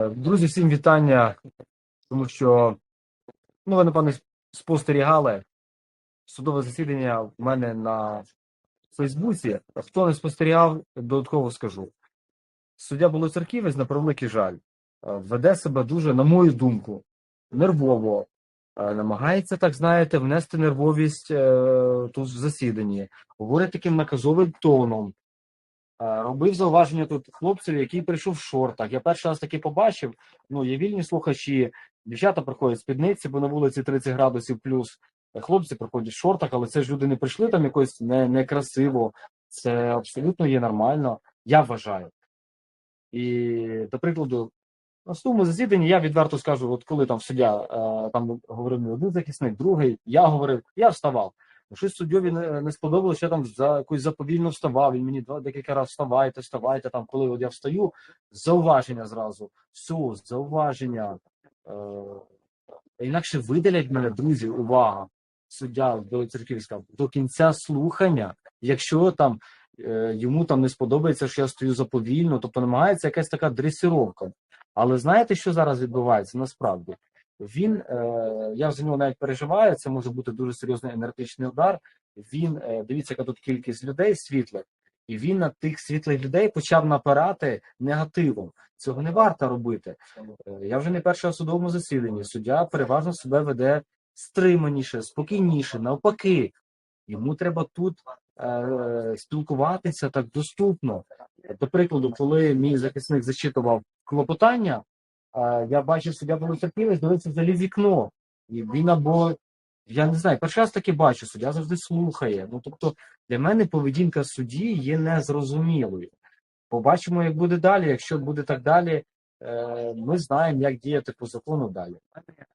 Друзі, всім вітання, тому що ну, ви, напевно, спостерігали судове засідання в мене на Фейсбуці. Хто не спостерігав, додатково скажу. Суддя Болоцерківець, на превеликий жаль, е, веде себе дуже, на мою думку, нервово. Е, Намагається, так знаєте, внести нервовість е, тут в засіданні, говорить таким наказовим тоном. Е, Робив зауваження тут хлопців, який прийшов в шортах. Я перший раз таки побачив. Ну, є вільні слухачі, дівчата приходять спідниці, бо на вулиці 30 градусів плюс. Хлопці приходять в шортах, але це ж люди не прийшли там якось не, некрасиво. Це абсолютно є нормально, я вважаю. І, до прикладу, на судовому засіданні я відверто скажу, от коли там суддя е, там говорив не один захисник, другий, я говорив, я вставав. Щось суддєві не, не сподобалося, я там за якось заповільно вставав. Він мені декілька разів вставайте, вставайте. Там, коли от я встаю, зауваження зразу. Все, зауваження. Е, інакше видалять мене, друзі, увага. Суддя Білоцерківська до кінця слухання, якщо там е, йому там не сподобається, що я стою заповільно, тобто намагається якась така дресіровка. Але знаєте, що зараз відбувається насправді? Він, е, я за нього навіть переживаю, це може бути дуже серйозний енергетичний удар. Він, е, дивіться, яка тут кількість людей світлих, і він на тих світлих людей почав напирати негативом. Цього не варто робити. Е, я вже не перший судовому засіданні. Суддя переважно себе веде стриманіше, спокійніше, навпаки. Йому треба тут е, спілкуватися так доступно. До прикладу, коли мій захисник зачитував клопотання, я бачив суддя Болоцерківець, дивиться взагалі вікно. І він або, я не знаю, перший раз таки бачу, суддя завжди слухає. Ну, тобто, для мене поведінка судді є незрозумілою. Побачимо, як буде далі. Якщо буде так далі, е, ми знаємо, як діяти по закону далі.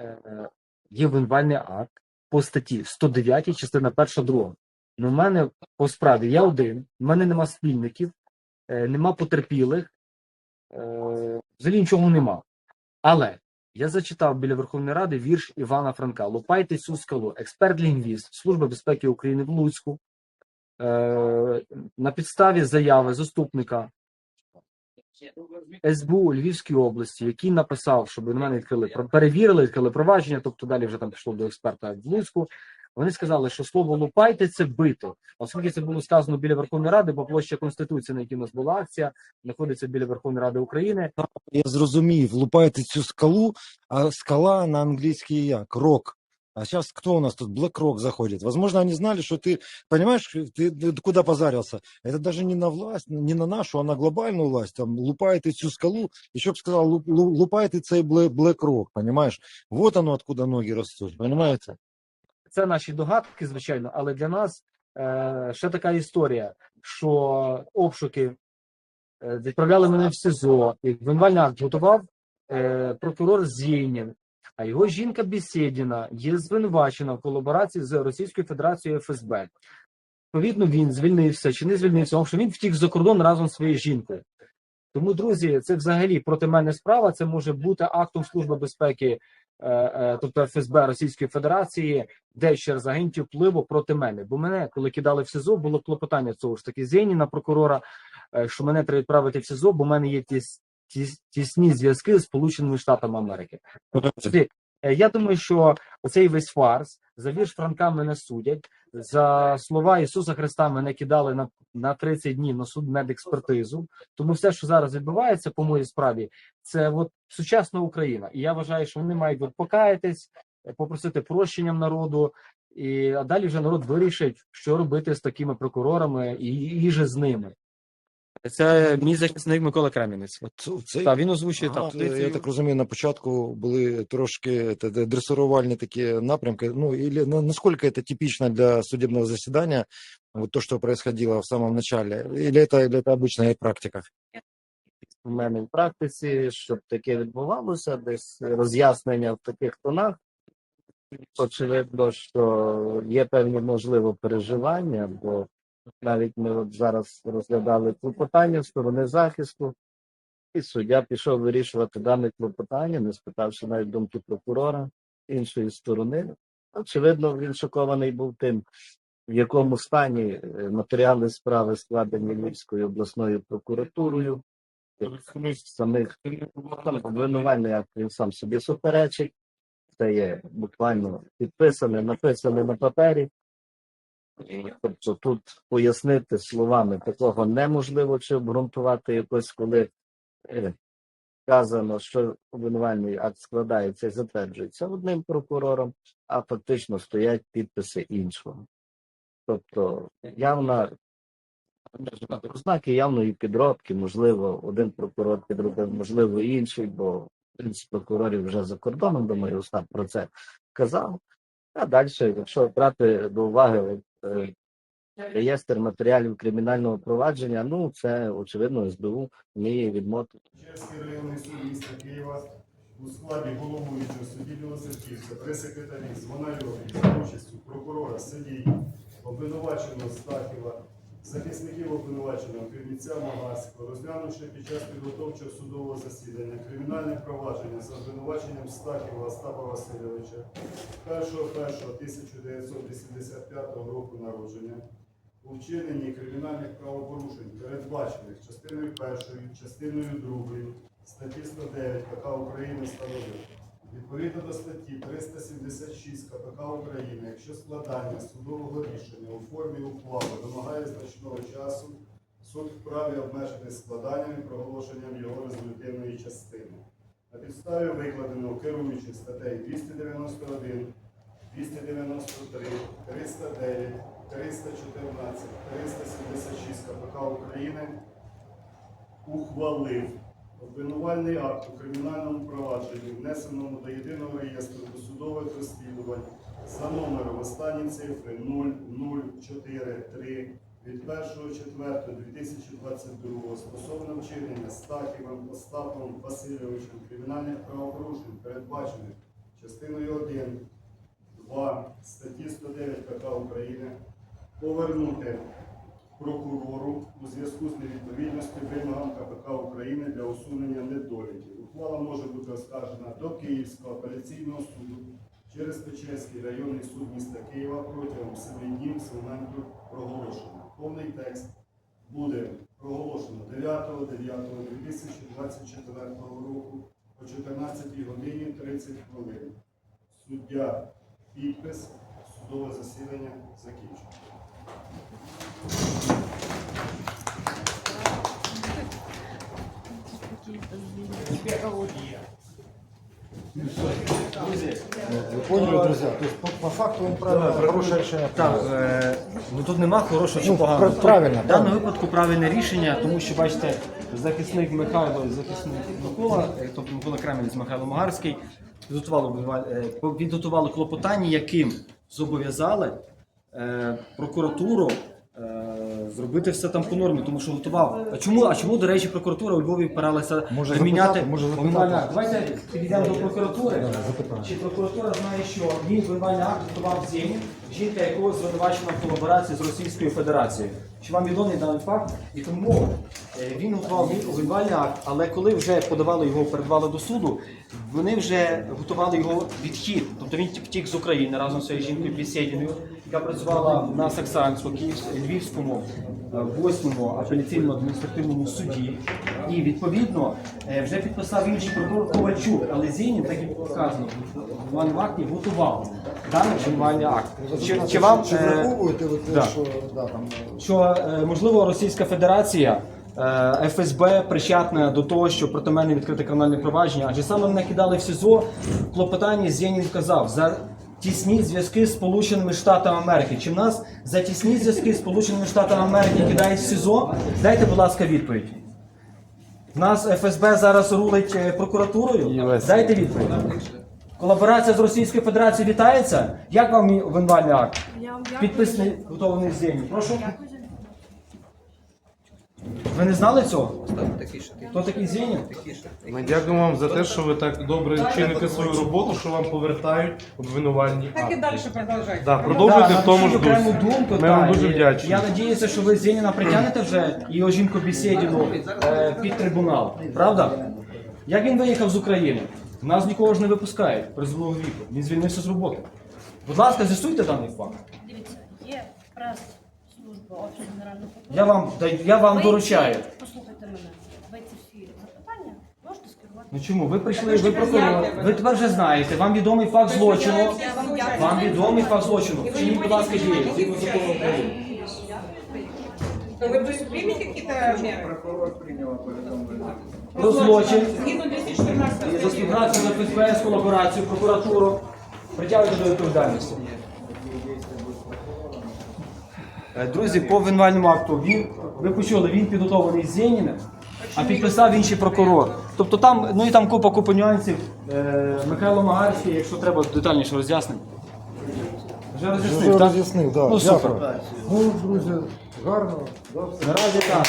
Е, є обвинувальний акт по статті 109, частина 1, 2. Ну, в мене по справі я один, в мене нема спільників, е, нема потерпілих, взагалі нічого нема. Але я зачитав біля Верховної Ради вірш Івана Франка Лупайте цю скалу, експерт-лінгвіст Служба безпеки України в Луцьку. Е, на підставі заяви заступника СБУ Львівської області, який написав, щоб на мене відкрили перевірили, відкрили провадження, тобто далі вже там пішло до експерта в Луцьку. Вони сказали, що слово лупайте це бити, оскільки це було сказано біля Верховної Ради, бо площа Конституції, на якій у нас була акція, знаходиться біля Верховної Ради України. Я зрозумів, лупаєте цю скалу, а скала на английский як? Рок. А сейчас кто у нас тут? Black Rock заходит. Возможно, они знали, что ты, понимаешь, ты, ты куда позарился. Это даже не на власть, не на нашу, а на глобальную власть. Там лупаєте цю скалу, еще бы сказал, луп, лу- лупаєте цей Black, Black Rock, понимаешь? Вот оно откуда ноги растут, понимаете? Це наші догадки, звичайно, але для нас е, ще така історія, що обшуки е, відправляли мене в СИЗО, і обвинувальний акт готував е, прокурор Зєнін, а його жінка Бесєдіна є звинувачена в колаборації з Російською Федерацією ФСБ. Відповідно, він звільнився чи не звільнився, тому що він втік за кордон разом зі своєю жінкою. Тому, друзі, це взагалі проти мене справа. Це може бути актом Служби безпеки, тобто ФСБ Російської Федерації, де через агентів впливу проти мене. Бо мене, коли кидали в СІЗО, було клопотання цього ж таки Зєніна, прокурора, е, що мене треба відправити в СІЗО, бо в мене є тіс, тісні зв'язки з Сполученими Штатами Америки. Е, Я думаю, що оцей весь фарс за вірш Франка мене судять. За слова Ісуса Христа мене кидали на, на 30 днів на суд медекспертизу. Тому все, що зараз відбувається по моїй справі, це от сучасна Україна. І я вважаю, що вони мають покаятись, е, попросити прощенням народу, і а далі вже народ вирішить, що робити з такими прокурорами і, і же з ними. Це мій захисник Микола Кремінець. От цей Та він озвучує Ага, так. позицію. я так розумію, на початку були трошки те, де, дресирувальні такі напрямки. Ну, или на- насколько это типично для судебного заседания, вот то, что происходило в самом начале, или это, или это обычная практика? в мене в практиці, щоб таке відбувалося, десь роз'яснення в таких тонах. Очевидно, що є певні можливо переживання, бо навіть ми от зараз розглядали клопотання сторони захисту, і суддя пішов вирішувати дане клопотання, не спитавши навіть думки прокурора іншої сторони. Очевидно, він шокований був тим, в якому стані е, матеріали справи складені Львівською обласною прокуратурою. самих обвинувальний акт він сам собі суперечить. Це є буквально підписане, написане на папері. Тобто тут пояснити словами такого неможливо чи обґрунтувати якось, коли е, вказано, що обвинувальний акт складається і затверджується одним прокурором, а фактично стоять підписи іншого. Тобто явна ознаки явної підробки, можливо, один прокурор підробив, можливо, інший, бо принцип прокурорів вже за кордоном, думаю, Остап про це казав. А далі, якщо брати до уваги е, реєстр матеріалів кримінального провадження, ну це очевидно СБУ вміє відмотити. Черський районний суд міста Києва у складі головуючого судді Білосерківська, прес-секретарі за участю прокурора, судді, обвинуваченого Стахіва, захисників обвинуваченого Креміця Магарського, розглянувши під час підготовчого судового засідання кримінальне провадження за обвинуваченням Стахіва Остапа Васильовича 1.1.1985 року народження у вчиненні кримінальних правопорушень, передбачених частиною першою, частиною другою статті 109 КК України встановив. Відповідно до статті 376 КПК України, якщо складання судового рішення у формі ухвали вимагає значного часу, суд вправі обмежити складанням і проголошенням його резолютивної частини. На підставі викладеного керуючих статей 291, 293, 309, 314, 376 КПК України ухвалив обвинувальний акт у кримінальному провадженні, внесеному до єдиного реєстру досудових розслідувань за номером останні цифри 0043 від 1.4.2022 стосовно вчинення Стахівим Остапом Васильовичем кримінальних правопорушень, передбачених частиною 1 2 статті 109 КК України повернути прокурору у зв'язку з невідповідністю вимогам КПК України для усунення недоліків. Ухвала може бути оскаржена до Київського апеляційного суду через Печерський районний суд міста Києва протягом 7 днів з моменту проголошення. Повний текст буде проголошено 9.9.2024 року о 14 годині 30 хвилин. Суддя підпис, судове засідання закінчено. Вы поняли, друзья? То есть по, по факту он правильно, хорошее решение. Так, е, ну тут нема хорошого чи Ну, поганого. пра- правильно, В даному правильно. випадку правильне рішення, тому що бачите, захисник Михайло і захисник Микола, е, тобто Микола Кремінець, Михайло Магарський, підготували, обвинува- е, підготували клопотання, яким зобов'язали прокуратуру е, зробити все там по нормі, тому що готував. А чому, а чому, до речі, прокуратура у Львові впиралася Може заміняти запитати, може запитати. обвинувальний акт? Давайте підійдемо до прокуратури. Да, запитаємо. Чи прокуратура знає, що він обвинувальний акт готував Зенін, жінка якого звинувачена в колаборації з Російською Федерацією? Чи вам відомий даний факт? І тому е, він готував мій обвинувальний акт, але коли вже подавали його, передавали до суду, вони вже готували його відхід. Тобто він втік з України разом зі своєю жінкою Бісєдіною, яка працювала на Саксанську, Львівському, е, восьмому апеляційному адміністративному суді. І відповідно е, вже підписав інший прокурор Ковальчук, але Зенін, так і сказано, в обвинувальному готував даний обвинувальний акт. Чи, чи вам Чи е, враховуєте ви те, да. що да, там, що можливо Російська Федерація, ФСБ причетна до того, що проти мене відкрите кримінальне провадження, адже саме мене кидали в СІЗО. В клопотанні Зєнін вказав за тісні зв'язки з Сполученими Штатами Америки. Чи в нас за тісні зв'язки з Сполученими Штатами Америки кидають в СІЗО? Дайте, будь ласка, відповідь. В нас ФСБ зараз рулить е, прокуратурою. Дайте відповідь. Колаборація з Російською Федерацією вітається. Як вам мій обвинувальний акт? Я вам дякую. Підписаний, готовий з Зені. Прошу. Дякую Ви не знали цього? Хто такий Зенін? Ми дякуємо вам за те, що ви так добре чините свою роботу, що вам повертають обвинувальні Так і далі продовжуйте. Да, продовжуйте в тому ж дусі. думку. Ми та, вам дуже і вдячні. Я надіюся, що ви Зеніна притягнете вже і його жінку Бісєдіну е, під трибунал. Правда? Як він виїхав з України? Нас нікого ж не випускають призовного віку. Він звільнився з роботи. Будь ласка, з'ясуйте даний факт. Дивіться, є прес-служба Офісу Генерального прокурора. Я вам, я вам Ви доручаю. ці- Послухайте мене. Ви ці всі Ну чому? Ви прийшли, ви прокурор, ви тепер вже знаєте, вам відомий факт злочину. Вам відомий факт злочину. Вчиніть, будь ласка, дії. згідно закону України. Вы предпримете какие-то меры? Про злочин. Згідно 214 І за співпрацю на ФСБ, колаборацію, прокуратуру притягнути до відповідальності. Е, Друзі, по обвинувальному акту він, ви почули, він підготовлений з Зеніним, а підписав інший прокурор. Тобто там, ну і там купа купа нюансів. Е, Михайло Магарський, якщо треба детальніше роз'яснення. Вже роз'яснив, Вже так? роз'яснив, да. Ну, Дякую. супер. Ну, друзі, гарно. Да, все. Наразі так.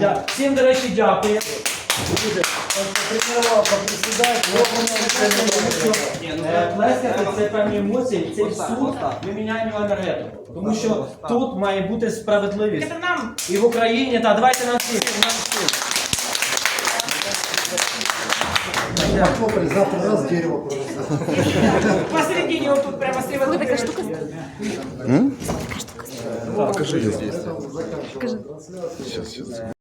Дя- Всім, до речі, дякую. Е, Плескати це певні емоції, цей суд ми міняємо його енергетику. Тому що тут має бути справедливість. І в Україні, так, давайте нам всім. нам всім. Завтра раз дерево посередине вот тут прямо слева. Вот такая штука. Покажи здесь.